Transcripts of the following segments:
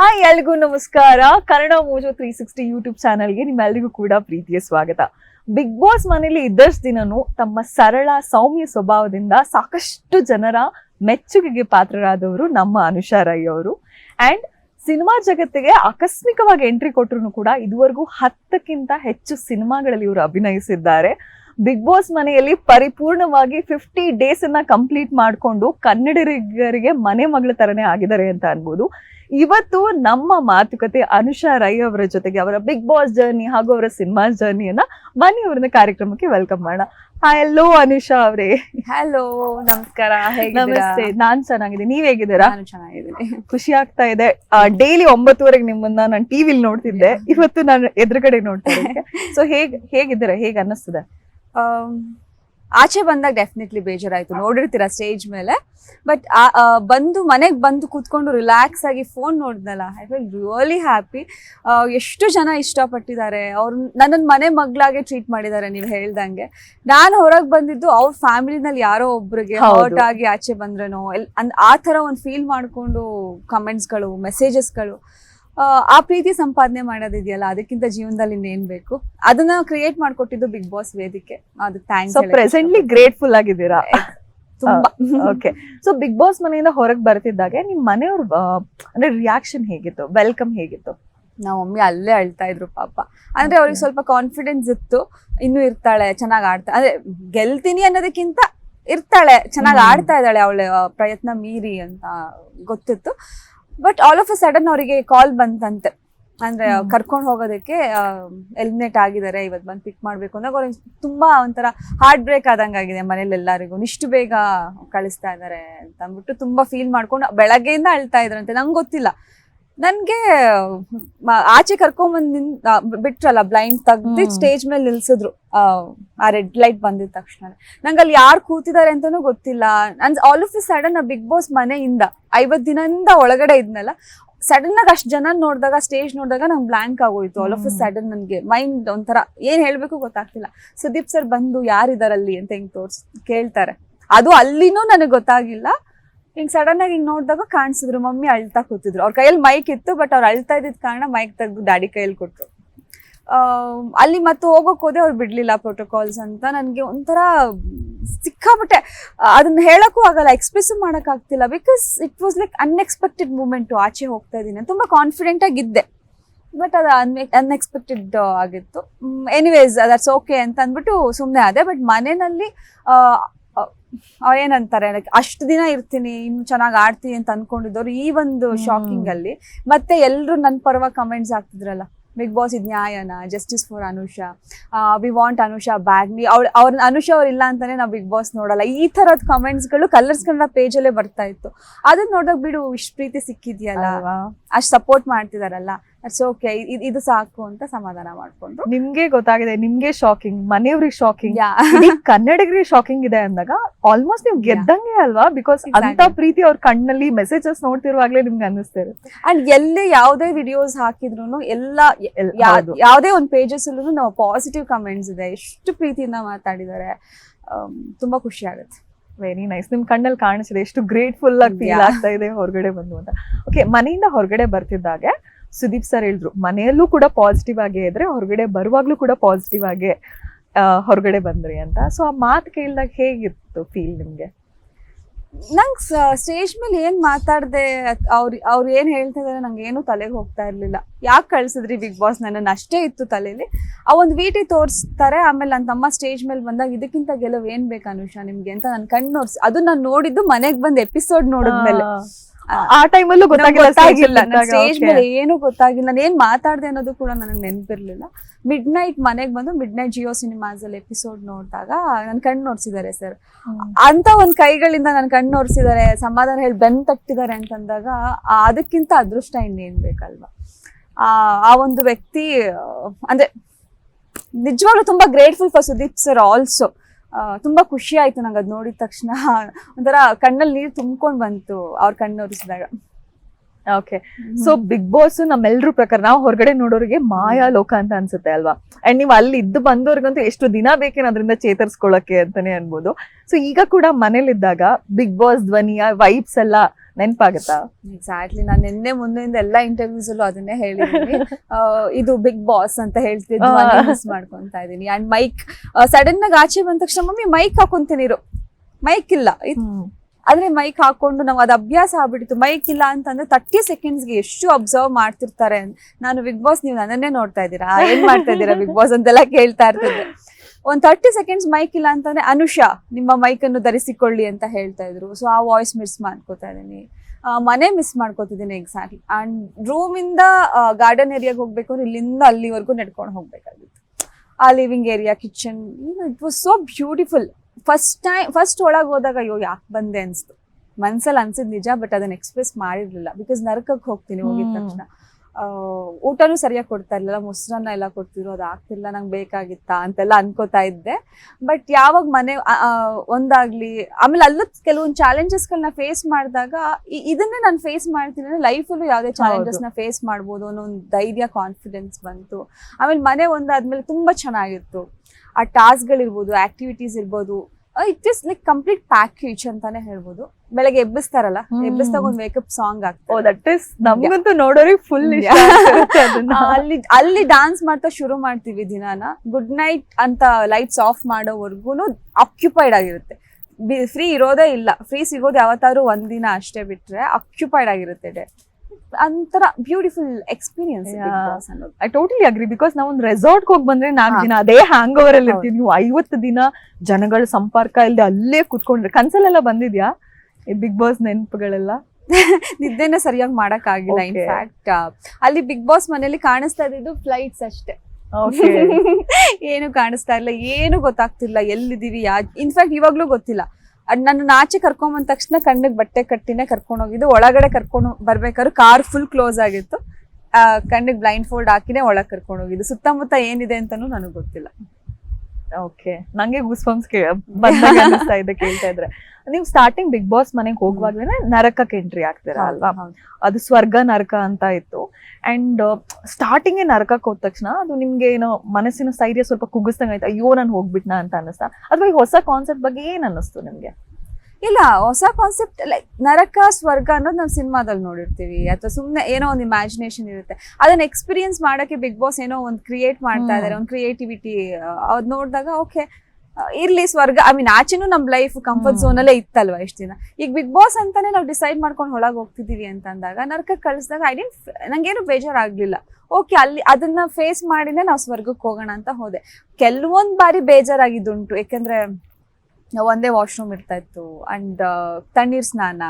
Hi ಎಲ್ರಿಗೂ ನಮಸ್ಕಾರ. Kannada Mojo three sixty YouTube ಚಾನಲ್ಗೆ ನಿಮ್ಮೆಲ್ಲರಿಗೂ ಕೂಡ ಪ್ರೀತಿಯ ಸ್ವಾಗತ. ಬಿಗ್ ಬಾಸ್ ಮನೇಲಿ ಇದ್ದಷ್ಟು ದಿನನೂ ತಮ್ಮ ಸರಳ ಸೌಮ್ಯ ಸ್ವಭಾವದಿಂದ ಸಾಕಷ್ಟು ಜನರ ಮೆಚ್ಚುಗೆಗೆ ಪಾತ್ರರಾದವರು ನಮ್ಮ ಅನುಷಾ ರೈ ಅವರು. ಅಂಡ್ ಸಿನಿಮಾ ಜಗತ್ತಿಗೆ ಆಕಸ್ಮಿಕವಾಗಿ ಎಂಟ್ರಿ ಕೊಟ್ಟರು ಕೂಡ ಇದುವರೆಗೂ ಹತ್ತಕ್ಕಿಂತ ಹೆಚ್ಚು ಸಿನಿಮಾಗಳಲ್ಲಿ ಇವರು ಅಭಿನಯಿಸಿದ್ದಾರೆ. ಬಿಗ್ ಬಾಸ್ ಮನೆಯಲ್ಲಿ ಪರಿಪೂರ್ಣವಾಗಿ ಫಿಫ್ಟಿ ಡೇಸ್ ಅನ್ನ ಕಂಪ್ಲೀಟ್ ಮಾಡಿಕೊಂಡು ಕನ್ನಡಿಗರಿಗೆ ಮನೆ ಮಗಳ ತರನೇ ಆಗಿದ್ದಾರೆ ಅಂತ ಅನ್ಬೋದು. ಇವತ್ತು ನಮ್ಮ ಮಾತುಕತೆ ಅನುಷಾ ರೈ ಅವರ ಜೊತೆಗೆ ಅವರ ಬಿಗ್ ಬಾಸ್ ಜರ್ನಿ ಹಾಗೂ ಅವರ ಸಿನಿಮಾ ಜರ್ನಿಯನ್ನ ಬನ್ನಿ ಅವರನ್ನ ಕಾರ್ಯಕ್ರಮಕ್ಕೆ ವೆಲ್ಕಮ್ ಮಾಡೋಣ. ಹಲೋ ಅನುಷಾ ಅವರೇ. ಹಲೋ ನಮಸ್ಕಾರ ನಮಸ್ತೆ ನಾನ್ ಚೆನ್ನಾಗಿದ್ದೀನಿ. ನೀವ್ ಹೇಗಿದ್ದೀರಾ? ನಾನು ಚೆನ್ನಾಗಿದ್ದೀನಿ. ಖುಷಿ ಆಗ್ತಾ ಇದೆ. ಡೈಲಿ ಒಂಬತ್ತುವರೆಗೆ ನಿಮ್ಮನ್ನ ನಾನು ಟಿವಿಲಿ ನೋಡ್ತಿದ್ದೆ. ಇವತ್ತು ನಾನು ಎದುರುಗಡೆ ನೋಡ್ತಿದ್ದೆ ಸೊ ಹೇಗ್ ಹೇಗಿದ್ದೀರಾ? ಹೇಗ್ ಅನ್ನಿಸ್ತದೆ? ಆಚೆ ಬಂದಾಗ ಡೆಫಿನೆಟ್ಲಿ ಬೇಜಾರಾಯ್ತು. ನೋಡಿರ್ತೀರ ಸ್ಟೇಜ್ ಮೇಲೆ? ಬಟ್ ಬಂದು ಮನೆಗೆ ಬಂದು ಕೂತ್ಕೊಂಡು ರಿಲ್ಯಾಕ್ಸ್ ಆಗಿ ಫೋನ್ ನೋಡಿದ್ನಲ್ಲ ಐ ಫೀಲ್ ರಿಯಲಿ ಹ್ಯಾಪಿ ಎಷ್ಟು ಜನ ಇಷ್ಟಪಟ್ಟಿದ್ದಾರೆ. ಅವ್ರು ನನ್ನನ್ನು ಮನೆ ಮಗಳಾಗೆ ಟ್ರೀಟ್ ಮಾಡಿದ್ದಾರೆ ನೀವು ಹೇಳ್ದಂಗೆ. ನಾನು ಹೊರಗೆ ಬಂದಿದ್ದು ಅವ್ರ ಫ್ಯಾಮಿಲಿನಲ್ಲಿ ಯಾರೋ ಒಬ್ರಿಗೆ. ಹರ್ಟ್ ಆಗಿ ಆಚೆ ಬಂದ್ರೇನೋ. ಎಲ್ ಆ ಥರ ಒಂದು ಫೀಲ್ ಮಾಡಿಕೊಂಡು ಕಮೆಂಟ್ಸ್ಗಳು ಮೆಸೇಜಸ್ಗಳು ಆ ಪ್ರೀತಿ ಸಂಪಾದನೆ ಮಾಡೋದಿದೆಯಲ್ಲ ಅದಕ್ಕಿಂತ ಜೀವನದಲ್ಲಿ ಇನ್ನೇನ್ ಬೇಕು? ಅದನ್ನ ಕ್ರಿಯೇಟ್ ಮಾಡ್ಕೊಟ್ಟಿದ್ದು ಬಿಗ್ ಬಾಸ್ ವೇದಿಕೆ. ಅದಕ್ಕೆ ಸೊ ಥ್ಯಾಂಕ್ಸ್ ಪ್ರೆಸೆಂಟ್ಲಿ ಗ್ರೇಟ್ಫುಲ್ ಆಗಿದ್ದೀರಾ? ತುಂಬಾ. ಓಕೆ ಸೊ ಬಿಗ್ ಬಾಸ್ ಮನೆಯಿಂದ ಹೊರಗೆ ಬರ್ತಿದ್ದಾಗೆ ನಿಮ್ ಮನೆಯವ್ರ ಅಂದ್ರೆ ರಿಯಾಕ್ಷನ್ ಹೇಗಿತ್ತು? ವೆಲ್ಕಮ್ ಹೇಗಿತ್ತು? ನಾವ್ ಮಮ್ಮಿ ಅಲ್ಲೇ ಅಳ್ತಾ ಇದ್ರು ಪಾಪ. ಅಂದ್ರೆ ಅವ್ರಿಗೆ ಸ್ವಲ್ಪ ಕಾನ್ಫಿಡೆನ್ಸ್ ಇತ್ತು. ಇನ್ನೂ ಇರ್ತಾಳೆ ಚೆನ್ನಾಗಿ ಆಡ್ತಾ ಅಂದ್ರೆ ಗೆಲ್ತೀನಿ ಅನ್ನೋದಕ್ಕಿಂತ ಇರ್ತಾಳೆ ಚೆನ್ನಾಗಿ ಹ್ಮ್. ಆಡ್ತಾ ಇದ್ದಾಳೆ ಅವಳ ಪ್ರಯತ್ನ ಮೀರಿ ಅಂತ ಗೊತ್ತಿತ್ತು. But all of a sudden ಅವರಿಗೆ ಕಾಲ್ ಬಂತಂತೆ. ಅಂದ್ರೆ. ಕರ್ಕೊಂಡು ಹೋಗೋದಕ್ಕೆ ಎಲಿಮಿನೇಟ್ ಆಗಿದ್ದಾರೆ ಇವತ್ತು ಬಂದು ಪಿಕ್ ಮಾಡ್ಬೇಕು ಅಂದಾಗ ಅವ್ರಿಗೆ ತುಂಬಾ ಒಂಥರ ಹಾರ್ಟ್ ಬ್ರೇಕ್ ಆದಂಗಾಗಿದೆ ಮನೇಲಿ ಎಲ್ಲರಿಗೂ. ಇಷ್ಟು ಬೇಗ ಕಳಿಸ್ತಾ ಇದ್ದಾರೆ ಅಂತ ಅಂದ್ಬಿಟ್ಟು ತುಂಬಾ ಫೀಲ್ ಮಾಡ್ಕೊಂಡು ಬೆಳಗ್ಗೆಯಿಂದ ಅಳ್ತಾ ಇದ್ರಂತೆ. ನಂಗೆ ಗೊತ್ತಿಲ್ಲ. ನನ್ಗೆ ಆಚೆ ಕರ್ಕೊಂಬಂದ್ ಬಿಟ್ರಲ್ಲ ಬ್ಲೈಂಡ್ ತೆಗ್ದು ಸ್ಟೇಜ್ ಮೇಲೆ ನಿಲ್ಸಿದ್ರು. ಆ, ರೆಡ್ ಲೈಟ್ ಬಂದಿದ ತಕ್ಷಣ ನಂಗೆ ಅಲ್ಲಿ ಯಾರು ಕೂತಿದ್ದಾರೆ ಅಂತಾನೂ ಗೊತ್ತಿಲ್ಲ. ನನ್ ಆಲ್ ಆಫ್ ಸಡನ್ ಆ ಬಿಗ್ ಬಾಸ್ ಮನೆಯಿಂದ ಐವತ್ ದಿನದಿಂದ ಒಳಗಡೆ ಇದ್ನಲ್ಲ ಸಡನ್ ಆಗಿ ಅಷ್ಟು ಜನ ನೋಡಿದಾಗ ಸ್ಟೇಜ್ ನೋಡಿದಾಗ ನಂಗೆ ಬ್ಲಾಂಕ್ ಆಗೋಯ್ತು. ಆಲ್ ಆಫ್ ಅ ಸಡನ್ ನನಗೆ ಮೈಂಡ್ ಒಂಥರ ಏನ್ ಹೇಳ್ಬೇಕು ಗೊತ್ತಾಗ್ತಿಲ್ಲ. ಸುದೀಪ್ ಸರ್ ಬಂದು ಯಾರಿದಾರಲ್ಲಿ ಅಂತ ಹಿಂಗ್ ತೋರ್ಸ್ ಕೇಳ್ತಾರೆ. ಅದು ಅಲ್ಲಿನೂ ನನಗೆ ಗೊತ್ತಾಗಿಲ್ಲ. ಹಿಂಗ್ ಸಡನ್ ಆಗಿ ಹಿಂಗ್ ನೋಡಿದಾಗ ಕಾಣಿಸಿದ್ರು. ಮಮ್ಮಿ ಅಳ್ತಾ ಕೂತಿದ್ರು. ಅವ್ರ ಕೈಯಲ್ಲಿ ಮೈಕ್ ಇತ್ತು ಬಟ್ ಅವ್ರು ಅಳ್ತಾ ಇದ್ದಿದ್ದ ಕಾರಣ ಮೈಕ್ ತೆಗೆದು ಡ್ಯಾಡಿ ಕೈಯಲ್ಲಿ ಕೊಟ್ರು. ಅಲ್ಲಿ ಮತ್ತೆ ಹೋಗೋಕೆ ಹೋದೆ ಅವ್ರು ಬಿಡ್ಲಿಲ್ಲ ಪ್ರೋಟೋಕಾಲ್ಸ್ ಅಂತ. ನನಗೆ ಒಂಥರ ಸಿಕ್ಕಾಬಿಟ್ಟೆ ಅದನ್ನ ಹೇಳಕ್ಕೂ ಆಗಲ್ಲ ಎಕ್ಸ್ಪ್ರೆಸ್ ಮಾಡಕ್ ಆಗ್ತಿಲ್ಲ. Because it was like unexpected moment ಆಚೆ ಹೋಗ್ತಾ ಇದ್ದೀನಿ. ತುಂಬಾ ಕಾನ್ಫಿಡೆಂಟ್ ಆಗಿದ್ದೆ ಬಟ್ ಅದು ಅನ್ ಅನ್ಎಕ್ಸ್ಪೆಕ್ಟೆಡ್ ಆಗಿತ್ತು. ಎನಿವೇಸ್ ದಟ್ಸ್ ಓಕೆ ಅಂತ ಅಂದ್ಬಿಟ್ಟು ಸುಮ್ಮನೆ ಆದೆ. ಬಟ್ ಮನೆಯಲ್ಲಿ ಏನಂತಾರೆ ಅಷ್ಟು ದಿನ ಇರ್ತೀನಿ ಇನ್ನು ಚೆನ್ನಾಗಿ ಆಡ್ತೀನಿ ಅಂತ ಅನ್ಕೊಂಡಿದ್ದವ್ರು ಈ ಒಂದು. ಶಾಕಿಂಗ್ ಅಲ್ಲಿ ಮತ್ತೆ ಎಲ್ರು ನನ್ನ ಪರ್ವ ಕಮೆಂಟ್ಸ್ ಆಗ್ತಿದ್ರಲ್ಲ ಬಿಗ್ ಬಾಸ್ ಇದು ನ್ಯಾಯನ justice for Anusha we want Anusha back ನೀ ಅವ್ರ ಅವ್ರ ಅನುಷಾ ಅವ್ರು ಇಲ್ಲ ಅಂತಾನೆ ನಾವು ಬಿಗ್ ಬಾಸ್ ನೋಡಲ್ಲ ಈ ತರದ ಕಮೆಂಟ್ಸ್ಗಳು ಕಲರ್ಸ್ ಕನ್ನಡ ಪೇಜಲ್ಲೇ ಬರ್ತಾ ಇತ್ತು ಅದನ್ನ ನೋಡೋಕೆ ಬಿಡು ಇಷ್ಟು ಪ್ರೀತಿ ಸಿಕ್ಕಿದ್ಯಲ್ಲ? ಅಷ್ಟು ಸಪೋರ್ಟ್ ಮಾಡ್ತಿದಾರಲ್ಲ ಅಟ್ಸ್ ಓಕೆ ಇದು ಸಾಕು ಅಂತ ಸಮಾಧಾನ ಮಾಡ್ಕೊಂಡ್ರು. ನಿಮ್ಗೆ ಗೊತ್ತಾಗಿದೆ ನಿಮ್ಗೆ ಶಾಕಿಂಗ್ ಮನೆಯವ್ರಿಗೆ ಶಾಕಿಂಗ್ ಕನ್ನಡಿಗರಿಗೆ ಶಾಕಿಂಗ್ ಇದೆ ಅಂದಾಗ ಆಲ್ಮೋಸ್ಟ್ ನೀವು ಗೆದ್ದಂಗೆ ಅಲ್ವಾ? ಬಿಕಾಸ್ ಅಂತ ಪ್ರೀತಿ ಅವ್ರ ಕಣ್ಣಲ್ಲಿ ಮೆಸೇಜಸ್ ನೋಡ್ತಿರುವಾಗ್ಲೇ ನಿಮ್ಗೆ ಅನ್ನಿಸ್ತಾ ಇರುತ್ತೆ ಅಂಡ್ ಎಲ್ಲೇ ಯಾವ್ದೇ ವಿಡಿಯೋಸ್ ಹಾಕಿದ್ರು ಎಲ್ಲ ಯಾವ್ದೇ ಒಂದು ಪೇಜಸ್ ಅಲ್ಲೂ ನಾವು ಪಾಸಿಟಿವ್ ಕಮೆಂಟ್ಸ್ ಇದೆ. ಎಷ್ಟು ಪ್ರೀತಿಯಿಂದ ಮಾತಾಡಿದ್ದಾರೆ ತುಂಬಾ ಖುಷಿ ಆಗುತ್ತೆ. ವೆರಿ ನೈಸ್ ನಿಮ್ ಕಣ್ಣಲ್ಲಿ ಕಾಣಿಸಿದೆ. ಎಷ್ಟು ಗ್ರೇಟ್ಫುಲ್ ಆಗಿ ಫೀಲ್ ಆಗ್ತಾ ಇದೆ ಹೊರಗಡೆ ಬಂದು ಅಂತ. ಓಕೆ ಮನೆಯಿಂದ ಹೊರಗಡೆ ಬರ್ತಿದ್ದಾಗೆ ಸುದೀಪ್ ಸರ್ ಹೇಳಿದ್ರು ಮನೆಯಲ್ಲೂ ಕೂಡ ಪಾಸಿಟಿವ್ ಆಗೇ ಇದ್ರೆ ಹೊರಗಡೆ ಬರುವಾಗ್ಲೂ ಕೂಡ ಪಾಸಿಟಿವ್ ಆಗೇ ಹೊರಗಡೆ ಬಂದ್ರಿ ಅಂತ. ಸೊ ಆ ಮಾತು ಕೇಳಿದಾಗ ಹೇಗಿತ್ತು ಫೀಲ್ ನಿಮ್ಗೆ? ನಂಗೆ ಸ್ಟೇಜ್ ಮೇಲೆ ಏನ್ ಮಾತಾಡ್ದೆ ಅವ್ರ ಅವ್ರು ಏನ್ ಹೇಳ್ತಾ ಇದ್ದಾರೆ ನಂಗೆ ಏನು ತಲೆಗೆ ಹೋಗ್ತಾ ಇರ್ಲಿಲ್ಲ. ಯಾಕೆ ಕಳ್ಸಿದ್ರಿ ಬಿಗ್ ಬಾಸ್ ನನ್ನನ್ನು? ಅಷ್ಟೇ ಇತ್ತು ತಲೆಯಲ್ಲಿ ಆ ಒಂದು ವೀಟಿ ತೋರಿಸ್ತಾರೆ ಆಮೇಲೆ ನನ್ನ ತಮ್ಮ ಸ್ಟೇಜ್ ಮೇಲೆ ಬಂದಾಗ ಇದಕ್ಕಿಂತ ಗೆಲುವು ಏನ್ ಬೇಕು ಅನುಷಾ ನಿಮ್ಗೆ ಅಂತ ನನ್ ಕಣ್ಣು ನೋಡ್ಸಿ ಅದು ನಾನು ನೋಡಿದ್ದು ಮನೆಗ್ ಬಂದ್ ಎಪಿಸೋಡ್ ನೋಡಿದ್ಮೇಲೆ. ಆ, ಟೈಮ್ ಟೈಮಲ್ಲೂ ಗೊತ್ತಾಗಿಲ್ಲ ಸ್ಟೇಜ್ ಮೇಲೆ ಏನು ಗೊತ್ತಾಗಿಲ್ಲ. ನಾನು ಏನ್ ಮಾತಾಡ್ದೆ ಅನ್ನೋದು ಕೂಡ ನನಗೆ ನೆನಪಿರ್ಲಿಲ್ಲ. ಮಿಡ್ ನೈಟ್ ಮನೆಗೆ ಬಂದು ಮಿಡ್ ನೈಟ್ ಜಿಯೋ ಸಿನಿಮಾಸ್ ಅಲ್ಲಿ ಎಪಿಸೋಡ್ ನೋಡಿದಾಗ ನನ್ ಕಣ್ಣು ನೋಡ್ಸಿದ್ದಾರೆ ಸರ್ ಅಂತ ಒಂದ್ ಕೈಗಳಿಂದ ನನ್ ಕಣ್ಣು ನೋಡ್ಸಿದ್ದಾರೆ. ಸಮಾಧಾನ ಹೇಳಿ ಬೆನ್ ತಟ್ಟಿದ್ದಾರೆ ಅಂತಂದಾಗ ಅದಕ್ಕಿಂತ ಅದೃಷ್ಟ ಇನ್ನೇನ್ ಬೇಕಲ್ವಾ? ಆ ಆ ಒಂದು ವ್ಯಕ್ತಿ ಅಂದ್ರೆ ನಿಜವಾಗ್ಲೂ ತುಂಬಾ grateful for Sudeep sir also ತುಂಬಾ ಖುಷಿ ಆಯ್ತು ನಂಗೆ ಅದು ನೋಡಿದ ತಕ್ಷಣ. ಒಂಥರ ಕಣ್ಣಲ್ಲಿ ನೀರು ತುಂಬ್ಕೊಂಡು ಬಂತು ಅವ್ರ ಕಣ್ಣು ಒರೆಸಿದಾಗ. ಓಕೆ ಸೊ ಬಿಗ್ ಬಾಸ್ ನಮ್ಮೆಲ್ರ ಪ್ರಕಾರ ನಾವು ಹೊರಗಡೆ ನೋಡೋರಿಗೆ ಮಾಯಾ ಲೋಕ ಅಂತ ಅನ್ಸುತ್ತೆ ಅಲ್ವಾ? ಅಂಡ್ ನೀವು ಅಲ್ಲಿ ಇದ್ದು ಬಂದವ್ರಿಗಂತೂ ಎಷ್ಟು ದಿನ ಬೇಕೇನೋ ಅದರಿಂದ ಚೇತರಿಸ್ಕೊಳ್ಳೋಕೆ ಅಂತಾನೆ ಅನ್ಬೋದು. ಸೊ ಈಗ ಕೂಡ ಮನೇಲಿದ್ದಾಗ ಬಿಗ್ ಬಾಸ್ ಧ್ವನಿಯ ವೈಬ್ಸ್ ಎಲ್ಲ ನೆನಪಾಗುತ್ತಾ? ಎಕ್ಸಾಕ್ಟ್ಲಿ ನಾನು ನಿನ್ನೆ ಮುಂದೆಯಿಂದ ಎಲ್ಲಾ ಇಂಟರ್ವ್ಯೂಸ್ ಅಲ್ಲೂ ಅದನ್ನೇ ಹೇಳಿದ್ದೀನಿ ಇದು ಬಿಗ್ ಬಾಸ್ ಅಂತ ಹೇಳ್ತಿದ್ದು ಮಿಸ್ ಮಾಡ್ಕೊಂತ ಇದೀನಿ. ಅಂಡ್ ಮೈಕ್ ಸಡನ್ ಆಗಿ ಆಚೆ ಬಂದ ತಕ್ಷಣ ಮಮ್ಮಿ ಮೈಕ್ ಹಾಕೊಂತೀನಿರು ಮೈಕ್ ಇಲ್ಲ. ಆದ್ರೆ ಮೈಕ್ ಹಾಕೊಂಡು ನಾವು ಅದು ಅಭ್ಯಾಸ ಆಗ್ಬಿಟ್ಟಿತ್ತು. ಮೈಕ್ ಇಲ್ಲ ಅಂತಂದ್ರೆ ತರ್ಟಿ ಸೆಕೆಂಡ್ಸ್ಗೆ ಎಷ್ಟು ಅಬ್ಸರ್ವ್ ಮಾಡ್ತಿರ್ತಾರೆ. ನಾನು ಬಿಗ್ ಬಾಸ್ ನೀವು ನನ್ನನ್ನೇ ನೋಡ್ತಾ ಇದ್ದೀರಾ? ಏನ್ ಮಾಡ್ತಾ ಇದ್ದೀರಾ ಬಿಗ್ ಬಾಸ್ ಅಂತೆಲ್ಲ ಕೇಳ್ತಾ ಇರ್ತದೆ ಒಂದ್ ತರ್ಟಿ ಸೆಕೆಂಡ್ಸ್ ಮೈಕ್ ಇಲ್ಲ ಅಂತಂದ್ರೆ ಅನುಷಾ ನಿಮ್ಮ ಮೈಕ್ ಅನ್ನು ಧರಿಸಿಕೊಳ್ಳಿ ಅಂತ ಹೇಳ್ತಾ ಇದ್ರು. ಸೊ ಆ ವಾಯ್ಸ್ ಮಿಸ್ ಮಾಡ್ಕೋತಾ ಇದೀನಿ ಆ, ಮನೆ ಮಿಸ್ ಮಾಡ್ಕೋತಿದ್ದೀನಿ ಎಕ್ಸಾಕ್ಟ್ಲಿ ಅಂಡ್ ರೂಮ್ ಇಂದ ಗಾರ್ಡನ್ ಏರಿಯಾಗೆ ಹೋಗ್ಬೇಕು ಅಂದ್ರೆ ಇಲ್ಲಿಂದ ಅಲ್ಲಿವರೆಗೂ ನಡ್ಕೊಂಡು ಹೋಗ್ಬೇಕಾಗಿತ್ತು. ಆ living area kitchen it was so beautiful first time first ಒಳಗೆ ಹೋದಾಗ ಅಯ್ಯೋ ಯಾಕೆ ಬಂದೆ ಅನಿಸ್ತು. ಮನ್ಸಲ್ಲಿ ಅನ್ಸಿದ್ ನಿಜ ಬಟ್ ಅದನ್ನ ಎಕ್ಸ್ಪ್ರೆಸ್ ಮಾಡಿರ್ಲಿಲ್ಲ. ಬಿಕಾಸ್ ನರಕಕ್ಕೆ ಹೋಗ್ತೀನಿ ಹೋಗಿದ ತಕ್ಷಣ. ಊಟನೂ ಸರಿಯಾಗಿ ಕೊಡ್ತಾ ಇರ್ಲಿಲ್ಲ ಮೊಸರನ್ನ ಎಲ್ಲ ಕೊಡ್ತಿದ್ರು ಅದು ಆಗ್ತಿಲ್ಲ ನಂಗೆ ಬೇಕಾಗಿತ್ತಾ ಅಂತೆಲ್ಲ ಅನ್ಕೋತಾ ಇದ್ದೆ. ಬಟ್ ಯಾವಾಗ ಮನೆ ಒಂದಾಗ್ಲಿ ಆಮೇಲೆ ಅಲ್ಲೂ ಕೆಲವೊಂದು ಚಾಲೆಂಜಸ್ಗಳನ್ನ ಫೇಸ್ ಮಾಡಿದಾಗ ಇದನ್ನೇ ನಾನು ಫೇಸ್ ಮಾಡ್ತೀನಿ ಲೈಫಲ್ಲೂ ಯಾವುದೇ ಚಾಲೆಂಜಸ್ನ ನ ಫೇಸ್ ಮಾಡ್ಬೋದು ಅನ್ನೋ ಒಂದು ಧೈರ್ಯ ಕಾನ್ಫಿಡೆನ್ಸ್ ಬಂತು. ಆಮೇಲೆ ಮನೆ ಒಂದಾದ್ಮೇಲೆ ತುಂಬಾ ಚೆನ್ನಾಗಿತ್ತು. ಆ ಟಾಸ್ಕ್ಗಳಿರ್ಬೋದು ಆಕ್ಟಿವಿಟೀಸ್ ಇರ್ಬೋದು it is like complete package ಅಂತಾನೆ ಹೇಳ್ಬೋದು. ಬೆಳಗ್ಗೆ ಎಬ್ಬಿಸ್ತಾರಲ್ಲ ಎಬ್ಬಿಸ್ತಾಗ ಎಬ್ಬಿಸ್ದಾಗ ಒಂದು ಮೇಕಪ್ ಸಾಂಗ್ ಆಗ್ತದೆ. ದಟ್ ಇಸ್ ನಮ್ಗಂತೂ ನೋಡೋರಿಗೆ ಫುಲ್. ಅಲ್ಲಿ ಅಲ್ಲಿ ಡಾನ್ಸ್ ಮಾಡ್ತಾ ಶುರು ಮಾಡ್ತೀವಿ ದಿನಾನ. ಗುಡ್ ನೈಟ್ ಅಂತ ಲೈಟ್ಸ್ ಆಫ್ ಮಾಡೋವರೆಗೂ ಆಕ್ಯುಪೈಡ್ ಆಗಿರುತ್ತೆ. ಫ್ರೀ ಇರೋದೇ ಇಲ್ಲ. ಫ್ರೀ ಸಿಗೋದು ಯಾವತ್ತಾದ್ರೂ ಒಂದಿನ ಅಷ್ಟೇ ಬಿಟ್ರೆ ಆಕ್ಯುಪೈಡ್ ಆಗಿರುತ್ತೆ ಡೇ ಒಂಥರ beautiful experience I totally agree because ನಾವು ಒಂದು ರೆಸಾರ್ಟ್ ಹೋಗಿ ಬಂದ್ರೆ ನಾಲ್ಕು ದಿನ ಅದೇ ಹ್ಯಾಂಗ್ ಓವರ್ ಅಲ್ಲಿ ಇರ್ತೀವಿ. ನೀವು ಐವತ್ತು ದಿನ ಜನಗಳ ಸಂಪರ್ಕ ಇಲ್ಲದೆ ಅಲ್ಲೇ ಕುತ್ಕೊಂಡ್ರೆ ಕನ್ಸಲ್ಲೆಲ್ಲ ಬಂದಿದ್ಯಾ? ಈ ಬಿಗ್ ಬಾಸ್ ನೆನಪುಗಳೆಲ್ಲ? ನಿದ್ದೆನ ಸರಿಯಾಗಿ ಮಾಡಕ್ ಆಗಿಲ್ಲ. ಇನ್ಫ್ಯಾಕ್ಟ್ ಅಲ್ಲಿ ಬಿಗ್ ಬಾಸ್ ಮನೇಲಿ ಕಾಣಿಸ್ತಾ ಇದ್ದಿದ್ದು ಫ್ಲೈಟ್ಸ್ ಅಷ್ಟೇ. ಏನು ಕಾಣಿಸ್ತಾ ಇಲ್ಲ ಏನು ಗೊತ್ತಾಗ್ತಿಲ್ಲ. ಎಲ್ಲಿದೀವಿ ಯಾ ಇನ್ಫ್ಯಾಕ್ಟ್ ಇವಾಗ್ಲೂ ಗೊತ್ತಿಲ್ಲ. ಅದ್ ನನ್ನ ಆಚೆ ಕರ್ಕೊಂಡ್ ಬಂದ ತಕ್ಷಣ ಕಣ್ಣಿಗೆ ಬಟ್ಟೆ ಕಟ್ಟಿನೇ ಕರ್ಕೊಂಡು ಹೋಗಿದ್ದು. ಒಳಗಡೆ ಕರ್ಕೊಂಡು ಬರ್ಬೇಕಾದ್ರೆ ಕಾರ್ ಫುಲ್ ಕ್ಲೋಸ್ ಆಗಿತ್ತು. ಕಣ್ಣಿಗೆ ಬ್ಲೈಂಡ್ ಫೋಲ್ಡ್ ಹಾಕಿನೇ ಒಳಗೆ ಕರ್ಕೊಂಡು ಹೋಗಿದ್ದು. ಸುತ್ತಮುತ್ತ ಏನಿದೆ ಅಂತಾನೂ ನನಗೆ ಗೊತ್ತಿಲ್ಲ. ಓಕೆ ನಂಗೆ ಗೂಸ್ ಬಂಪ್ಸ್ ಬಂದಾಗ ಅನಿಸ್ತಾ ಇದೆ ಕೇಳ್ತಾ ಇದ್ರೆ. ನೀವು ಸ್ಟಾರ್ಟಿಂಗ್ ಬಿಗ್ ಬಾಸ್ ಮನೆಗೆ ಹೋಗುವಾಗ್ಲೇನೆ ನರಕಕ್ಕೆ ಎಂಟ್ರಿ ಆಗ್ತೀರಾ ಅಲ್ವಾ? ಅದು ಸ್ವರ್ಗ ನರಕ ಅಂತ ಇತ್ತು. ಅಂಡ್ ಸ್ಟಾರ್ಟಿಂಗ್ ನರಕಕ್ಕೆ ಹೋದ ತಕ್ಷಣ ಅದು ನಿಮ್ಗೆ ಏನೋ ಮನಸ್ಸಿನ ಸ್ಥೈರ್ಯ ಸ್ವಲ್ಪ ಕುಗ್ಗಿಸ್ದಂಗ ಆಯ್ತು. ಅಯ್ಯೋ ನಾನು ಹೋಗ್ಬಿಟ್ನಾ ಅಂತ ಅನ್ನಿಸ್ತಾ. ಅಥವಾ ಈ ಹೊಸ ಕಾನ್ಸೆಪ್ಟ್ ಬಗ್ಗೆ ಏನ್ ಅನ್ನಿಸ್ತು ನಿಮ್ಗೆ? ಇಲ್ಲ ಹೊಸ ಕಾನ್ಸೆಪ್ಟ್ ಲೈಕ್ ನರಕ ಸ್ವರ್ಗ ಅನ್ನೋದು ನಾವು ಸಿನಿಮಾದಲ್ಲಿ ನೋಡಿರ್ತೀವಿ. ಅಥವಾ ಸುಮ್ಮನೆ ಏನೋ ಒಂದು ಇಮ್ಯಾಜಿನೇಷನ್ ಇರುತ್ತೆ. ಅದನ್ನ ಎಕ್ಸ್ಪೀರಿಯನ್ಸ್ ಮಾಡೋಕ್ಕೆ ಬಿಗ್ ಬಾಸ್ ಏನೋ ಒಂದು ಕ್ರಿಯೇಟ್ ಮಾಡ್ತಾ ಇದ್ದಾರೆ ಇದಾರೆ ಒಂದು ಕ್ರಿಯೇಟಿವಿಟಿ ಅದು ನೋಡಿದಾಗ ಓಕೆ ಇರ್ಲಿ ಸ್ವರ್ಗ. ಐ ಮೀನ್ ಆಚೆನೂ ನಮ್ಮ ಲೈಫ್ ಕಂಫರ್ಟ್. ಝೋನ್ ಅಲ್ಲೇ ಇತ್ತಲ್ವಾ ಇಷ್ಟು ದಿನ? ಈಗ ಬಿಗ್ ಬಾಸ್ ಅಂತಾನೆ ನಾವು ಡಿಸೈಡ್ ಮಾಡ್ಕೊಂಡು ಒಳಗೆ ಹೋಗ್ತಿದೀವಿ ಅಂತ ಅಂದಾಗ ನರಕಕ್ಕೆ ಕಳಿಸಿದಾಗ ಐ ಡೆಂಟ್ ನಂಗೇನು ಬೇಜಾರಾಗ್ಲಿಲ್ಲ. ಓಕೆ ಅಲ್ಲಿ ಅದನ್ನ ಫೇಸ್ ಮಾಡಿನೇ ನಾವು ಸ್ವರ್ಗಕ್ಕೆ ಹೋಗೋಣ ಅಂತ ಹೋದೆ. ಕೆಲವೊಂದು ಬಾರಿ ಬೇಜಾರಾಗಿದ್ದುಂಟು. ಯಾಕಂದ್ರೆ ಒಂದೇ ವಾಶ್ರೂಮ್ ಇರ್ತಾ ಇತ್ತು ಅಂಡ್ ತಣ್ಣೀರ್ ಸ್ನಾನ.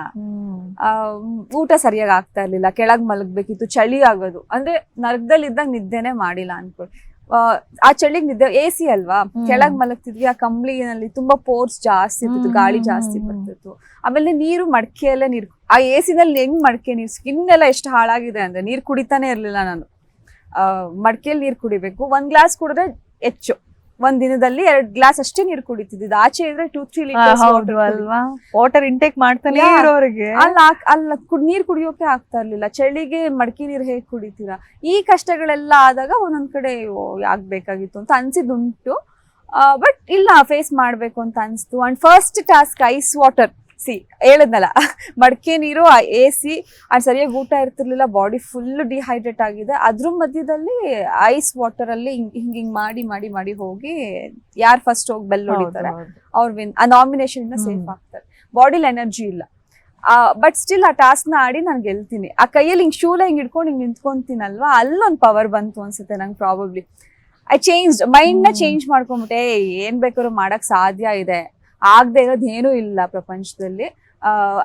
ಆ, ಊಟ ಸರಿಯಾಗಿ ಆಗ್ತಾ ಇರ್ಲಿಲ್ಲ ಕೆಳಗ್ ಮಲಗ್ಬೇಕಿತ್ತು ಚಳಿ ಆಗೋದು. ಅಂದ್ರೆ ನರಕದಲ್ಲಿ ಇದ್ದಾಗ ನಿದ್ದೆನೆ ಮಾಡಿಲ್ಲ ಅನ್ಕೊಳ್ಳಿ ಆ, ಚಳಿಗ್ ನಿದ್ದೆ ಎ ಸಿ ಅಲ್ವಾ. ಕೆಳಗ್ ಮಲಗ್ತಿದ್ವಿ ಆ ಕಂಬ್ಳಿನಲ್ಲಿ ತುಂಬಾ ಪೋರ್ಸ್ ಜಾಸ್ತಿ ಇರ್ತಿತ್ತು ಗಾಳಿ ಜಾಸ್ತಿ ಬರ್ತಿತ್ತು. ಆಮೇಲೆ ನೀರು ಮಡಕೆಯಲ್ಲೇ ನೀರು ಆ ಎ ಸಿನಲ್ಲಿ ಹೆಂಗ್ ಮಡಕೆ ನೀರು ಸ್ಕಿನ್ ಎಲ್ಲ ಎಷ್ಟು ಹಾಳಾಗಿದೆ ಅಂದ್ರೆ ನೀರ್ ಕುಡಿತಾನೆ ಇರ್ಲಿಲ್ಲ ನಾನು. ಆ, ಮಡಕೆಯಲ್ಲಿ ನೀರ್ ಕುಡಿಬೇಕು ಒಂದ್ ಗ್ಲಾಸ್ ಕುಡಿದ್ರೆ ಹೆಚ್ಚು. ಒಂದ್ ದಿನದಲ್ಲಿ ಎರಡ್ ಗ್ಲಾಸ್ ಅಷ್ಟೇ ನೀರು ಕುಡಿತಿದ್ದು ಆಚೆ ಇದ್ರೆ ಟೂ ತ್ರೀ ಲೀಟರ್ಸ್ ಅಲ್ವಾ? ವಾಟರ್ ಇಂಟೇಕ್ ಮಾಡ್ತಾನೆ ಇರೋರಿಗೆ. ಅಲ್ಲ ಅಲ್ಲ ನೀರ್ ಕುಡಿಯೋಕೆ ಆಗ್ತಾ ಇರ್ಲಿಲ್ಲ. ಚಳಿಗೆ ಮಡಕಿ ನೀರ್ ಹೇಗ್ ಕುಡಿತೀರಾ? ಈ ಕಷ್ಟಗಳೆಲ್ಲ ಆದಾಗ ಒಂದೊಂದ್ ಕಡೆ ಆಗ್ಬೇಕಾಗಿತ್ತು ಅಂತ ಅನ್ಸಿದ್ದುಂಟು. ಬಟ್ ಇಲ್ಲ ಫೇಸ್ ಮಾಡ್ಬೇಕು ಅಂತ ಅನ್ಸ್ತು and first task ice water C ಹೇಳದ್ನಲ್ಲ. ಮಡಕೆ ನೀರು ಎ ಸಿ ಅಂಡ್ ಸರಿಯಾಗಿ ಊಟ ಇರ್ತಿರ್ಲಿಲ್ಲ ಬಾಡಿ ಫುಲ್ ಡಿಹೈಡ್ರೇಟ್ ಆಗಿದೆ. ಅದ್ರ ಮಧ್ಯದಲ್ಲಿ ಐಸ್ ವಾಟರ್ ಅಲ್ಲಿ ಹಿಂಗ್ ಹಿಂಗ್ ಮಾಡಿ ಮಾಡಿ ಮಾಡಿ ಹೋಗಿ ಯಾರು ಫಸ್ಟ್ ಹೋಗಿ ಬೆಲ್ ಹೊಡಿತಾರೆ ಅವ್ರ ವಿನ್ ಆ ನಾಮಿನೇಷನ್ ಇಂದ ಸೇಫ್ ಆಗ್ತಾರೆ. ಬಾಡಿಲಿ ಎನರ್ಜಿ ಇಲ್ಲ. ಬಟ್ ಸ್ಟಿಲ್ ಆ ಟಾಸ್ಕ್ನ ಆಡಿ ನಾನು ಗೆಲ್ತೀನಿ. ಆ ಕೈಯಲ್ಲಿ ಹಿಂಗ್ ಶೂಲ ಹಿಂಗ್ ಇಟ್ಕೊಂಡು ಹಿಂಗ್ ನಿಂತ್ಕೊಂತೀನಲ್ವಾ ಅಲ್ಲೊಂದು ಪವರ್ ಬಂತು ಅನ್ಸುತ್ತೆ ನಂಗೆ ಪ್ರಾಬಬ್ಲಿ ಐ ಚೇಂಜ್ ಮೈಂಡ್ನ ಚೇಂಜ್ ಮಾಡ್ಕೊಂಬಿಟ್ಟೆ ಏನ್ ಬೇಕಾದ್ರೂ ಮಾಡಕ್ ಸಾಧ್ಯ ಇದೆ. ಆಗದೆ ಇರೋದೇನೂ ಇಲ್ಲ ಪ್ರಪಂಚದಲ್ಲಿ.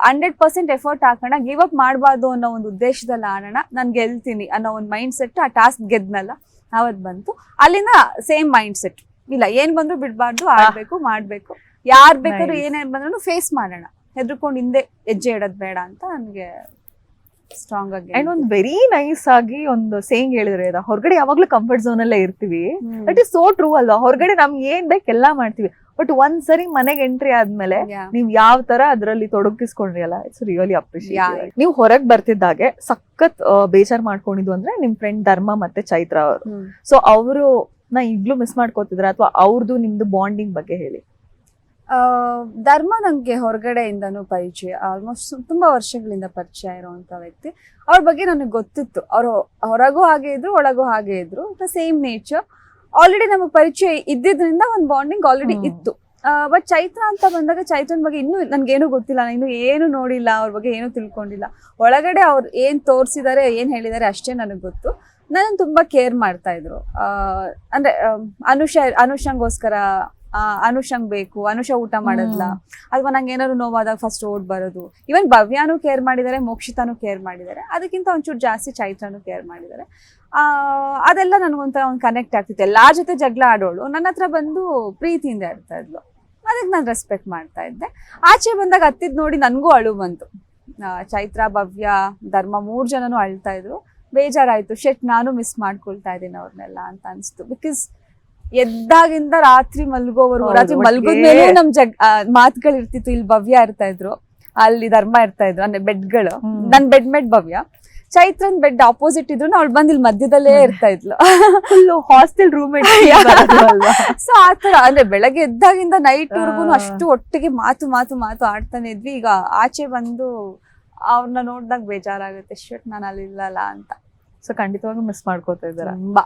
ಹಂಡ್ರೆಡ್ ಪರ್ಸೆಂಟ್ ಎಫರ್ಟ್ ಹಾಕೋಣ ಗಿವ್ ಅಪ್ ಮಾಡಬಾರ್ದು ಅನ್ನೋ ಒಂದು ಉದ್ದೇಶದಲ್ಲಿ ಆಡೋಣ. ನಾನು ಗೆಲ್ತೀನಿ ಅನ್ನೋ ಒಂದು ಮೈಂಡ್ ಸೆಟ್ ಆ ಟಾಸ್ಕ್ ಗೆದ್ನಲ್ಲ ಅವತ್ತು ಬಂತು. ಅಲ್ಲಿಂದ ಸೇಮ್ ಮೈಂಡ್ ಸೆಟ್ ಇಲ್ಲ ಏನ್ ಬಂದ್ರು ಬಿಡಬಾರ್ದು ಆಡ್ಬೇಕು ಮಾಡ್ಬೇಕು. ಯಾರ್ ಬೇಕಾದ್ರೂ ಏನೇನು ಬಂದ್ರು ಫೇಸ್ ಮಾಡೋಣ. ಹೆದರ್ಕೊಂಡು ಹಿಂದೆ ಹೆಜ್ಜೆ ಇಡೋದ್ ಬೇಡ ಅಂತ ನನಗೆ ಸ್ಟ್ರಾಂಗ್ ಆಗಿ ಅಂಡ್ ಒಂದು ವೆರಿ ನೈಸ್ ಆಗಿ ಒಂದು ಸೇಂಗ್ ಹೇಳಿದ್ರೆ ಅದ ಹೊರಗಡೆ ಯಾವಾಗ್ಲೂ ಕಂಫರ್ಟ್ ಝೋನ್ ಅಲ್ಲೇ ಇರ್ತೀವಿ. ದಟ್ ಇಸ್ ಸೋ ಟ್ರೂ ಅಲ್ವಾ? ಹೊರಗಡೆ ನಮ್ಗೆ ಏನ್ ಬೇಕು ಎಲ್ಲಾ ಮಾಡ್ತೀವಿ. ಬಟ್ ಒಂದ್ ಸರಿ ಮನೆಗೆ ಎಂಟ್ರಿ ಆದ್ಮೇಲೆ. ನೀವ್ ಯಾವ ತರ ಅದ್ರಲ್ಲಿ ತೊಡಗಿಸ್ಕೊಂಡ್ರಿ ಅಲ್ಲ ಇಟ್ಸ್ ರಿಯಲಿ. ಅಪ್ರಿಶಿಯೇಟ್ ನೀವು ಹೊರಗ್ ಬರ್ತಿದ್ದಾಗೆ ಸಖತ್ ಬೇಜಾರ್ ಮಾಡ್ಕೊಂಡಿದ್ದು ಅಂದ್ರೆ ನಿಮ್ ಫ್ರೆಂಡ್ ಧರ್ಮ ಮತ್ತೆ ಚೈತ್ರ ಅವರು. ಸೊ ಅವರು ನಾ ಈಗ್ಲೂ ಮಿಸ್ ಮಾಡ್ಕೋತಿದ್ರ ಅಥವಾ ಅವ್ರದ್ದು ನಿಮ್ದು ಬಾಂಡಿಂಗ್ ಬಗ್ಗೆ ಹೇಳಿ. ಧರ್ಮ ನಂಗೆ ಹೊರಗಡೆಯಿಂದನೂ ಪರಿಚಯ ಆಲ್ಮೋಸ್ಟ್ ತುಂಬಾ ವರ್ಷಗಳಿಂದ ಪರಿಚಯ ಇರುವಂತ ವ್ಯಕ್ತಿ. ಅವ್ರ ಬಗ್ಗೆ ನನಗೆ ಗೊತ್ತಿತ್ತು. ಅವರು ಹೊರಗೂ ಹಾಗೆ ಇದ್ರು ಒಳಗೂ ಹಾಗೆ ಇದ್ರು. ಸೇಮ್ ನೇಚರ್ ಆಲ್ರೆಡಿ ನಮಗೆ ಪರಿಚಯ ಇದ್ದಿದ್ರಿಂದ ಒಂದು ಬಾಂಡಿಂಗ್ ಆಲ್ರೆಡಿ. ಇತ್ತು. ಬಟ್ ಚೈತ್ರ ಅಂತ ಬಂದಾಗ ಚೈತ್ರನ್ ಬಗ್ಗೆ ಇನ್ನೂ ನನ್ಗೇನು ಗೊತ್ತಿಲ್ಲ. ನಾನು ಇನ್ನೂ ಏನು ನೋಡಿಲ್ಲ ಅವ್ರ ಬಗ್ಗೆ ಏನು ತಿಳ್ಕೊಂಡಿಲ್ಲ. ಒಳಗಡೆ ಅವ್ರು ಏನ್ ತೋರಿಸಿದ್ದಾರೆ ಏನ್ ಹೇಳಿದ್ದಾರೆ ಅಷ್ಟೇ ನನಗೆ ಗೊತ್ತು. ನನ್ನ ತುಂಬಾ ಕೇರ್ ಮಾಡ್ತಾ ಇದ್ರು. ಅಂದ್ರೆ ಅನುಷ ಅನುಷಂಗೋಸ್ಕರ ಅನುಷಂಗ್ ಬೇಕು ಅನುಷ ಊಟ ಮಾಡದ್ಲ? ಅಥವಾ ನಂಗೆ ಏನಾದ್ರು ನೋವಾದಾಗ ಫಸ್ಟ್ ಓಡ್ ಬರೋದು. ಇವನ್ ಭವ್ಯಾನು ಕೇರ್ ಮಾಡಿದ್ದಾರೆ ಮೋಕ್ಷಿತಾನು ಕೇರ್ ಮಾಡಿದ್ದಾರೆ ಅದಕ್ಕಿಂತ ಒಂಚೂರು ಜಾಸ್ತಿ ಚೈತ್ರನು ಕೇರ್ ಮಾಡಿದ್ದಾರೆ ಆ ಅದೆಲ್ಲ ನನಗೊಂಥರ ಒಂದು ಕನೆಕ್ಟ್ ಆಗ್ತಿತ್ತು. ಎಲ್ಲಾ ಜೊತೆ ಜಗಳ ಆಡೋಳು. ನನ್ನ ಹತ್ರ ಬಂದು ಪ್ರೀತಿಯಿಂದ ಇರ್ತಾ ಇದ್ಲು. ಅದಕ್ಕೆ ನಾನು ರೆಸ್ಪೆಕ್ಟ್ ಮಾಡ್ತಾ ಇದ್ದೆ. ಆಚೆ ಬಂದಾಗ ಹತ್ತಿದ್ ನೋಡಿ ನನಗೂ ಅಳು ಬಂತು. ಚೈತ್ರ ಭವ್ಯ ಧರ್ಮ ಮೂರ್ ಜನನು ಅಳ್ತಾ ಇದ್ರು. ಬೇಜಾರಾಯ್ತು. ಶೆಟ್ ನಾನು ಮಿಸ್ ಮಾಡ್ಕೊಳ್ತಾ ಇದ್ದೀನಿ ಅವ್ರನ್ನೆಲ್ಲ ಅಂತ ಅನ್ಸ್ತು. ಬಿಕಾಸ್ ಎದ್ದಾಗಿಂದ ರಾತ್ರಿ ಮಲ್ಗೋವರೆಗೂ ಹೌದು, ರಾತ್ರಿ ಮಲ್ಗೋದ್ಮೇಲೆ ನಮ್ ಜಗ್ ಮಾತುಗಳು ಇರ್ತಿತ್ತು ಇಲ್ಲಿ ಭವ್ಯ ಇರ್ತಾ ಇದ್ರು. ಅಲ್ಲಿ ಧರ್ಮ ಇರ್ತಾ ಇದ್ರು ಅಂದ್ರೆ ಬೆಡ್ಗಳು. ನನ್ ಬೆಡ್ ಮೇಡ್ ಭವ್ಯ. ಚೈತ್ರನ್ ಬೆಡ್ ಆಪೋಸಿಟ್ ಇದ್ರು ಅವ್ಳು ಬಂದ್ ಇಲ್ಲಿ ಮಧ್ಯದಲ್ಲೇ ಇರ್ತಾ ಇದ್ಲು. ಹಾಸ್ಟೆಲ್ ರೂಮ್ ಸೊ ಆತರ ಅಂದ್ರೆ ಬೆಳಗ್ಗೆ ಎದ್ದಾಗಿಂದ ನೈಟ್ ವರ್ಗು ಅಷ್ಟು ಒಟ್ಟಿಗೆ ಮಾತು ಮಾತು ಮಾತು ಆಡ್ತಾನೆ ಇದ್ವಿ. ಈಗ ಆಚೆ ಬಂದು ಅವ್ರನ್ನ ನೋಡ್ದಾಗ ಬೇಜಾರಾಗುತ್ತೆ. ಶರ್ಟ್ ನಾನು ಅಲ್ಲಿ ಇಲ್ಲಲ್ಲ ಅಂತ. ಸೊ ಖಂಡಿತವಾಗೂ ಮಿಸ್ ಮಾಡ್ಕೋತಾ ಇದ್ದಾರೆ? ತುಂಬಾ.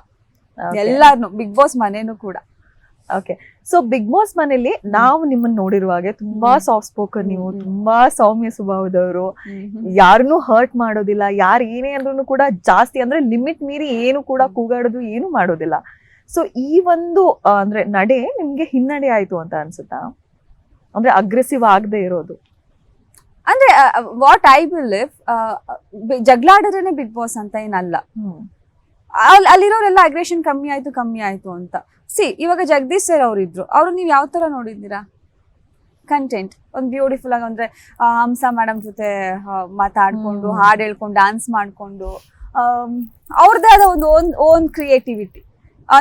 ಎಲ್ಲಾರ್ನು ಬಿಗ್ ಬಾಸ್ ಮನೇನು ಕೂಡ. ಓಕೆ ಸೊ ಬಿಗ್ ಬಾಸ್ ಮನೇಲಿ ನಾವು ನಿಮ್ಮನ್ನ ನೋಡಿರುವಾಗೆ ತುಂಬಾ. ಸಾಫ್ಟ್ ಸ್ಪೋಕನ್ ನೀವು ತುಂಬಾ ಸೌಮ್ಯ ಸ್ವಭಾವದವರು. ಯಾರನ್ನೂ ಹರ್ಟ್ ಮಾಡೋದಿಲ್ಲ ಯಾರು ಏನೇ ಅಂದ್ರೂ ಕೂಡ ಜಾಸ್ತಿ ಅಂದ್ರೆ ಲಿಮಿಟ್ ಮೀರಿ ಏನು ಕೂಡ ಕೂಗಾಡೋದು ಏನು ಮಾಡೋದಿಲ್ಲ. ಸೊ ಈ ಒಂದು ಅಂದ್ರೆ ನಡೆ ನಿಮ್ಗೆ ಹಿನ್ನಡೆ ಆಯ್ತು ಅಂತ ಅನ್ಸುತ್ತಾ? ಅಂದ್ರೆ ಅಗ್ರೆಸಿವ್ ಆಗದೆ ಇರೋದು. ಅಂದ್ರೆ ವಾಟ್ ಐ ಬಿಲೀವ್ ಜಗಳಾಡಿದ್ರೇನೆ ಬಿಗ್ ಬಾಸ್ ಅಂತ ಏನಲ್ಲ. ಅಲ್ಲಿ ಅಲ್ಲಿರೋರೆಲ್ಲ ಅಗ್ರೆಷನ್ ಕಮ್ಮಿ ಆಯ್ತು ಕಮ್ಮಿ ಆಯ್ತು ಅಂತ. ಸಿ ಇವಾಗ ಜಗದೀಶ್ ಸರ್ ಅವರು ಇದ್ರು ಅವ್ರು ನೀವು ಯಾವ ತರ ನೋಡಿದ್ದೀರಾ? ಕಂಟೆಂಟ್ ಒಂದು ಬ್ಯೂಟಿಫುಲ್ ಆಗಿ ಅಂದ್ರೆ ಹಂಸ ಮೇಡಮ್ ಜೊತೆ ಮಾತಾಡ್ಕೊಂಡು ಹಾಡ್ ಹೇಳ್ಕೊಂಡು ಡ್ಯಾನ್ಸ್ ಮಾಡ್ಕೊಂಡು ಅವ್ರದ್ದೇ ಆದ ಒಂದು ಓನ್ ಓನ್ ಕ್ರಿಯೇಟಿವಿಟಿ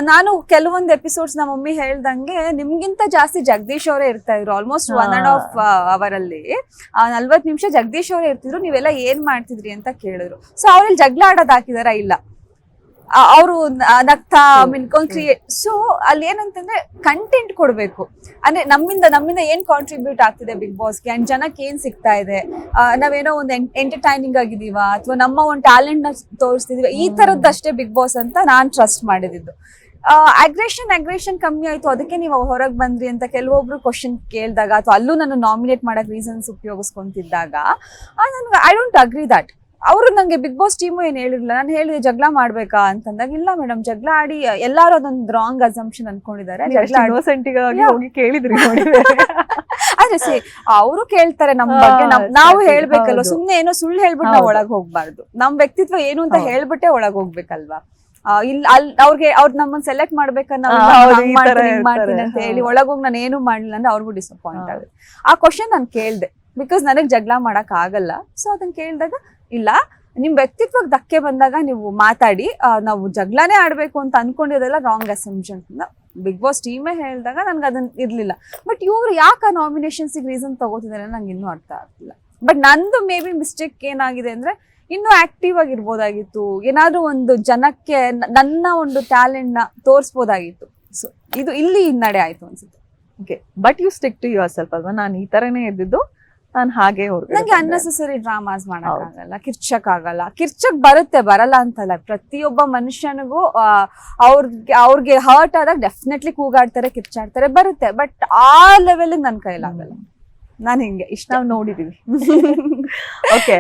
ನಾನು ಕೆಲವೊಂದು ಎಪಿಸೋಡ್ಸ್ ನಮ್ಮ ಮಮ್ಮಿ ಹೇಳ್ದಂಗೆ ನಿಮ್ಗಿಂತ ಜಾಸ್ತಿ ಜಗದೀಶ್ ಅವರೇ ಇರ್ತಾ ಇದ್ರು. ಆಲ್ಮೋಸ್ಟ್ ಒನ್ ಅಂಡ್ ಆಫ್ ಅವರಲ್ಲಿ. ನಲ್ವತ್ತು ನಿಮಿಷ ಜಗದೀಶ್ ಅವರೇ ಇರ್ತಿದ್ರು. ನೀವೆಲ್ಲ ಏನ್ ಮಾಡ್ತಿದ್ರಿ ಅಂತ ಕೇಳಿದ್ರು. ಸೊ ಅವ್ರಲ್ಲಿ ಜಗಳ ಆಡೋದ್ ಹಾಕಿದಾರ ಇಲ್ಲ? ಅವರು ನಗ್ತಾ ಐ ಮಿನ್ಕೊಂಡ್ ಕ್ರಿಯೇಟ್ ಸೊ ಅಲ್ಲಿ ಏನಂತಂದ್ರೆ ಕಂಟೆಂಟ್ ಕೊಡಬೇಕು. ಅಂದ್ರೆ ನಮ್ಮಿಂದ ನಮ್ಮಿಂದ ಏನ್ ಕಾಂಟ್ರಿಬ್ಯೂಟ್ ಆಗ್ತಿದೆ ಬಿಗ್ ಬಾಸ್ಗೆ ಅಂಡ್ ಜನಕ್ಕೆ ಏನ್ ಸಿಗ್ತಾ ಇದೆ? ನಾವೇನೋ ಒಂದು ಎಂಟರ್ಟೈನಿಂಗ್ ಆಗಿದೀವ ಅಥವಾ ನಮ್ಮ ಒಂದು ಟ್ಯಾಲೆಂಟ್ನ ತೋರಿಸ್ತಿದೀವ ಈ. ತರದ್ದಷ್ಟೇ ಬಿಗ್ ಬಾಸ್ ಅಂತ ನಾನ್ ಟ್ರಸ್ಟ್ ಮಾಡಿದ್ದು ಅಗ್ರೆಷನ್ ಅಗ್ರೆಷನ್ ಕಮ್ಮಿ ಆಯ್ತು. ಅದಕ್ಕೆ ನೀವು ಹೊರಗೆ ಬಂದ್ರಿ ಅಂತ ಕೆಲವೊಬ್ರು ಕ್ವಶನ್ ಕೇಳಿದಾಗ ಅಥವಾ ಅಲ್ಲೂ ನಾನು ನಾಮಿನೇಟ್ ಮಾಡಕ್ ರೀಸನ್ಸ್ ಉಪಯೋಗಿಸ್ಕೊಂತಿದ್ದಾಗ ನನ್ಗೆ ಐ ಡೋಂಟ್ ಅಗ್ರಿ ದಟ್ ಅವರು ನಂಗೆ ಬಿಗ್ ಬಾಸ್ ಟೀಮು ಏನ್ ಹೇಳಿರ್ಲಿಲ್ಲ. ನಾನು ಹೇಳಿದೆ ಜಗಳ ಮಾಡ್ಬೇಕಾ ಅಂತಂದಾಗ ಇಲ್ಲ ಮೇಡಮ್ ಜಗಳ ಆಡಿ ಎಲ್ಲಾರು ಅದೊಂದು ರಾಂಗ್ ಅಸಂಪ್ಷನ್ ಅನ್ಕೊಂಡಿದ್ದಾರೆ. ಹೋಗಿ ಕೇಳಿದ್ರಿ ಆದ್ರೆ ಸಿ ಅವರು ಕೇಳ್ತಾರೆ ನಮ್ ಹಾ, ಬಗ್ಗೆ ನಾವು. ಹೇಳ್ಬೇಕಲ್ವ. ಸುಮ್ನೆ ಏನೋ ಸುಳ್ಳು ಹೇಳ್ಬಿಟ್ಟು ನಾವು. ಒಳಗ್ ಹೋಗ್ಬಾರ್ದು. ನಮ್ ವ್ಯಕ್ತಿತ್ವ ಏನು ಅಂತ. ಹೇಳ್ಬಿಟ್ಟೆ ಒಳಗ್ ಹೋಗ್ಬೇಕಲ್ವಾ? ಇಲ್ಲ ಅಲ್ಲಿ ಅವ್ರಿಗೆ ಅವ್ರ ನಮ್ಮನ್ನ ಸೆಲೆಕ್ಟ್ ಮಾಡ್ಬೇಕನ್ನ ತರ ಮಾಡ್ತೀನಿ ಅಂತ ಹೇಳಿ ಒಳಗೋಗಿ ನಾನು ಏನು ಮಾಡ್ಲಿಲ್ಲ ಅಂದ್ರೆ ಅವ್ರಿಗೂ ಡಿಸಪಾಯಿಂಟ್ ಆಗುತ್ತೆ. ಆ ಕ್ವಶನ್ ನಾನು ಕೇಳ್ದೆ. ಬಿಕಾಸ್ ನನಗೆ ಜಗಳ ಮಾಡಕ್ ಆಗಲ್ಲ. ಸೊ ಅದನ್ನ ಕೇಳಿದಾಗ ಇಲ್ಲ. ನಿಮ್ ವ್ಯಕ್ತಿತ್ವಕ್ಕೆ ಧಕ್ಕೆ ಬಂದಾಗ ನೀವು ಮಾತಾಡಿ ನಾವು ಜಗಳನೇ ಆಡ್ಬೇಕು ಅಂತ ಅನ್ಕೊಂಡಿರೋದೆಲ್ಲ ರಾಂಗ್ ಅಸಂಪ್ಷನ್ ಬಿಗ್ ಬಾಸ್ ಟೀಮೇ ಹೇಳಿದಾಗ ನನ್ಗೆ ಅದನ್ನ ಇರ್ಲಿಲ್ಲ. ಬಟ್ ಇವ್ರು ಯಾಕೆ ನಾಮಿನೇಷನ್ಸ್ ರೀಸನ್ ತಗೋತಿದ್ದಾರೆ ನಂಗೆ ಇನ್ನೂ ಅರ್ಥ ಆಗ್ತಿಲ್ಲ. ಬಟ್ ನಂದು ಮೇ ಬಿ ಮಿಸ್ಟೇಕ್ ಏನಾಗಿದೆ ಅಂದ್ರೆ, ಇನ್ನೂ ಆಕ್ಟಿವ್ ಆಗಿರ್ಬೋದಾಗಿತ್ತು. ಏನಾದ್ರೂ ಒಂದು ಜನಕ್ಕೆ ನನ್ನ ಒಂದು ಟ್ಯಾಲೆಂಟ್ನ ತೋರಿಸ್ಬೋದಾಗಿತ್ತು. ಸೊ ಇದು ಇಲ್ಲಿ ಹಿನ್ನಡೆ ಆಯ್ತು ಅನ್ಸುತ್ತೆ. Okay but you stick to yourself ಅಲ್ವಾ? ನಾನು ಈ ತರನೇ ಇದ್ದಿದ್ದು ನಾನು ಹಾಗೆ ನಂಗೆ. ಅನ್ನೆಸೆಸರಿ ಡ್ರಾಮಾಸ್ ಮಾಡೋಕ್ಕಾಗಲ್ಲ ಕಿರ್ಚಕ್ ಆಗಲ್ಲ ಕಿರ್ಚಕ್ ಬರುತ್ತೆ ಬರಲ್ಲ ಅಂತಲ್ಲ. ಪ್ರತಿಯೊಬ್ಬ ಮನುಷ್ಯನಿಗೂ ಅವ್ರಿಗೆ ಅವ್ರಿಗೆ ಹರ್ಟ್ ಆದಾಗ ಡೆಫಿನೆಟ್ಲಿ ಕೂಗಾಡ್ತಾರೆ ಕಿರ್ಚಾಡ್ತಾರೆ ಬರುತ್ತೆ. ಬಟ್ ಆ ಲೆವೆಲ್ ನನ್ ಕೈಲಾಗಲ್ಲ. ನಾನು ಹಿಂಗೆ. ಇಷ್ಟ. ನಾವು ನೋಡಿದೀವಿ. ಓಕೆ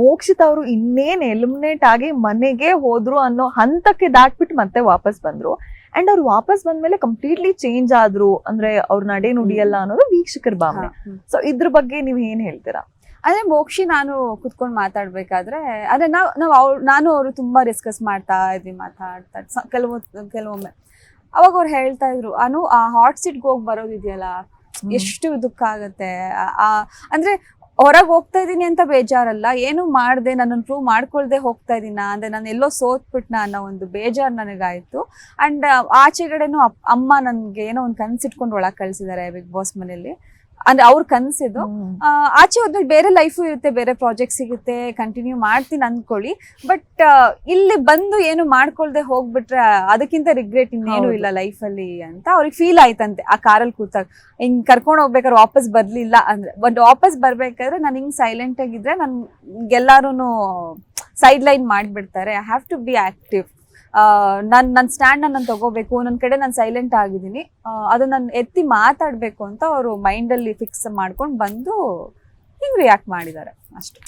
ಮೋಕ್ಷಿತ ಅವರು ಇನ್ನೇನ್ ಎಲಿಮಿನೇಟ್ ಆಗಿ ಮನೆಗೆ ಹೋದ್ರು ಅನ್ನೋ ಹಂತಕ್ಕೆ ದಾಟ್ಬಿಟ್ಟು ಮತ್ತೆ ವಾಪಸ್ ಬಂದ್ರು. ಅಂಡ್ ಅವ್ರು ವಾಪಸ್ ಬಂದ್ಮೇಲೆ ಕಂಪ್ಲೀಟ್ಲಿ ಚೇಂಜ್ ಆದ್ರು ಅಂದ್ರೆ ಅವ್ರ ನಡೆ ನುಡಿಯಲ್ಲ ಅನ್ನೋದು ವೀಕ್ಷಕರ ಭಾವನೆ. ಸೊ ಇದ್ರ ಬಗ್ಗೆ ನೀವ್ ಏನ್ ಹೇಳ್ತೀರಾ? ಅಂದ್ರೆ ಮೋಕ್ಷಿ ನಾನು ಕುತ್ಕೊಂಡು ಮಾತಾಡ್ಬೇಕಾದ್ರೆ ಅಂದ್ರೆ ನಾವ್ ನಾವ್ ಅವ್ರು ನಾನು ಅವರು ತುಂಬಾ ಡಿಸ್ಕಸ್ ಮಾಡ್ತಾ ಇದ್ವಿ ಮಾತಾಡ್ತಾ ಕೆಲವೊಂದ್ ಕೆಲವು ಕೆಲವೊಮ್ಮೆ. ಅವಾಗ ಅವ್ರು ಹೇಳ್ತಾ ಇದ್ರು ಅನು ಆ ಹಾಟ್ ಸೀಟ್ಗೆ ಹೋಗಿ ಬರೋದಿದೆಯಲ್ಲ? ಎಷ್ಟು ದುಃಖ ಆಗತ್ತೆ? ಅಂದ್ರೆ ಹೊರಗೆ ಹೋಗ್ತಾ ಇದ್ದೀನಿ ಅಂತ ಬೇಜಾರಲ್ಲ, ಏನು ಮಾಡ್ದೆ, ನನ್ನನ್ನು ಪ್ರೂವ್ ಮಾಡ್ಕೊಳ್ದೆ ಹೋಗ್ತಾ ಇದೀನ? ಅಂದರೆ ನಾನು ಎಲ್ಲೋ ಸೋತ್ಬಿಟ್ನ ಅನ್ನೋ ಒಂದು ಬೇಜಾರು ನನಗಾಯ್ತು. ಅಂಡ್ ಆಚೆಗಡೆನೂ ಅಮ್ಮ ನನಗೆ ಏನೋ ಒಂದು ಕನ್ಸಿಟ್ಕೊಂಡು ಒಳಗೆ ಕಳ್ಸಿದ್ದಾರೆ ಬಿಗ್ ಬಾಸ್ ಮನೇಲಿ ಅಂದ್ರೆ ಅವ್ರ ಕನ್ಸಿದ್ದು ಆಚೆ ಹೋದ್ಮೇಲೆ ಬೇರೆ ಲೈಫು ಇರುತ್ತೆ ಬೇರೆ ಪ್ರಾಜೆಕ್ಟ್ ಸಿಗುತ್ತೆ ಕಂಟಿನ್ಯೂ ಮಾಡ್ತೀನಿ ಅಂದ್ಕೊಳ್ಳಿ ಬಟ್ ಇಲ್ಲಿ ಬಂದು ಏನು ಮಾಡ್ಕೊಳ್ದೆ ಹೋಗ್ಬಿಟ್ರೆ ಅದಕ್ಕಿಂತ ರಿಗ್ರೆಟ್ ಇನ್ನೇನು ಇಲ್ಲ ಇಲ್ಲ ಲೈಫಲ್ಲಿ ಅಂತ ಅವ್ರಿಗೆ ಫೀಲ್ ಆಯ್ತಂತೆ ಆ ಕಾರಲ್ಲಿ ಕೂತಾಗ. ಹಿಂಗ್ ಕರ್ಕೊಂಡು ಹೋಗ್ಬೇಕಾದ್ರೆ ವಾಪಸ್ ಬರ್ಲಿಲ್ಲ ಅಂದ್ರೆ ಬಟ್ ವಾಪಸ್ ಬರ್ಬೇಕಾದ್ರೆ ನಾನು ಹಿಂಗ್ ಸೈಲೆಂಟ್ ಆಗಿದ್ರೆ ನನ್ ಎಲ್ಲಾರು ಸೈಡ್ ಲೈನ್ ಮಾಡ್ಬಿಡ್ತಾರೆ. I have to be active ನನ್ ನನ್ನ ಸ್ಟ್ಯಾಂಡ್ ನಾನು ತಗೋಬೇಕು ನನ್ನ ಕಡೆ ನಾನು ಸೈಲೆಂಟ್ ಆಗಿದ್ದೀನಿ. ಅದು ನನ್ನ ಎತ್ತಿ ಮಾತಾಡಬೇಕು ಅಂತ ಅವರು ಮೈಂಡಲ್ಲಿ ಫಿಕ್ಸ್ ಮಾಡ್ಕೊಂಡು ಬಂದು ಹಿಂಗೆ ರಿಯಾಕ್ಟ್ ಮಾಡಿದ್ದಾರೆ. ಅಷ್ಟೇ.